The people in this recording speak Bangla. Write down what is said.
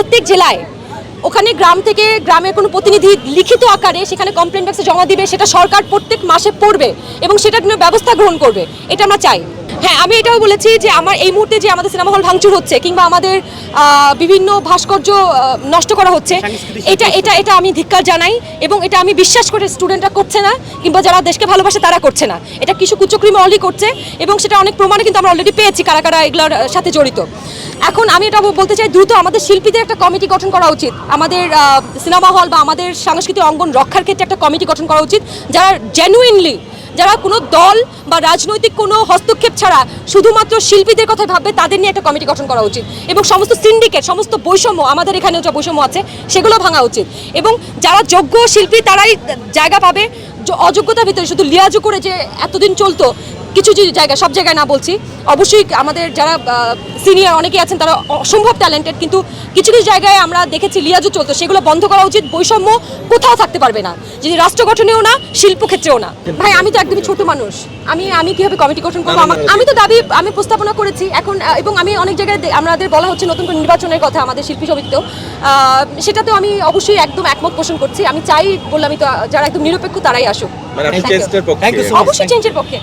প্রত্যেক জেলায়। ওখানে গ্রাম থেকে গ্রামের কোনো প্রতিনিধি লিখিত আকারে সেখানে কমপ্লেন বক্সে জমা দিবে, সেটা সরকার প্রত্যেক মাসে পড়বে এবং সেটার জন্য ব্যবস্থা গ্রহণ করবে। এটা আমরা চাই। হ্যাঁ আমি এটাও বলেছি যে আমার এই মুহূর্তে যে আমাদের সিনেমা হল ভাঙচুর হচ্ছে কিংবা আমাদের বিভিন্ন ভাস্কর্য নষ্ট করা হচ্ছে এটা এটা এটা আমি ধিক্কার জানাই এবং এটা আমি বিশ্বাস করে স্টুডেন্টরা করছে না কিংবা যারা দেশকে ভালোবাসে তারা করছে না। এটা কিছু কুচক্রিম অলরেডি করছে এবং সেটা অনেক প্রমাণে কিন্তু আমরা অলরেডি পেয়েছি কারা কারা এগুলোর সাথে জড়িত। এখন আমি এটা বলতে চাই দ্রুত আমাদের শিল্পীদের একটা কমিটি গঠন করা উচিত। আমাদের সিনেমা হল বা আমাদের সাংস্কৃতিক অঙ্গন রক্ষার ক্ষেত্রে একটা কমিটি গঠন করা উচিত যারা জেনুইনলি যারা কোনো দল বা রাজনৈতিক কোনো হস্তক্ষেপ ছাড়া শুধুমাত্র শিল্পীদের কথা ভাববে, তাদের নিয়ে একটা কমিটি গঠন করা উচিত। এবং সমস্ত সিন্ডিকেট সমস্ত বৈষম্য, আমাদের এখানেও যা বৈষম্য আছে, সেগুলো ভাঙা উচিত। এবং যারা যোগ্য শিল্পী, তারাই জায়গা পাবে। অযোগ্যতার ভিতরে শুধু লিয়াজু করে যে এতদিন চলতো কিছু কিছু জায়গা সব জায়গায় না বলছি। অবশ্যই আমাদের যারা সিনিয়র অনেকেই আছেন তারা অসম্ভব ট্যালেন্টেড কিন্তু কিছু কিছু জায়গায় আমরা দেখেছি লিয়াজু চলতো সেগুলো বন্ধ করা উচিত বৈষম্য কোথাও থাকতে পারবে না। যদি রাষ্ট্র গঠনেও না শিল্প ক্ষেত্রেও না। ভাই আমি তো একদমই ছোট মানুষ। আমি আমি কীভাবে কমিটি গঠন করব? আমার- আমি তো দাবি আমি প্রস্তাবনা করেছি এখন এবং আমি অনেক জায়গায় আমাদের বলা হচ্ছে নতুন করে নির্বাচনের কথা আমাদের শিল্পী সমিতিতেও। আহ, সেটাতেও আমি অবশ্যই একদম একমত পোষণ করছি। আমি চাই বললামই তো যারা একদম নিরপেক্ষ তারাই আসুক। মানে. অবশ্যই চেঞ্জের পক্ষে।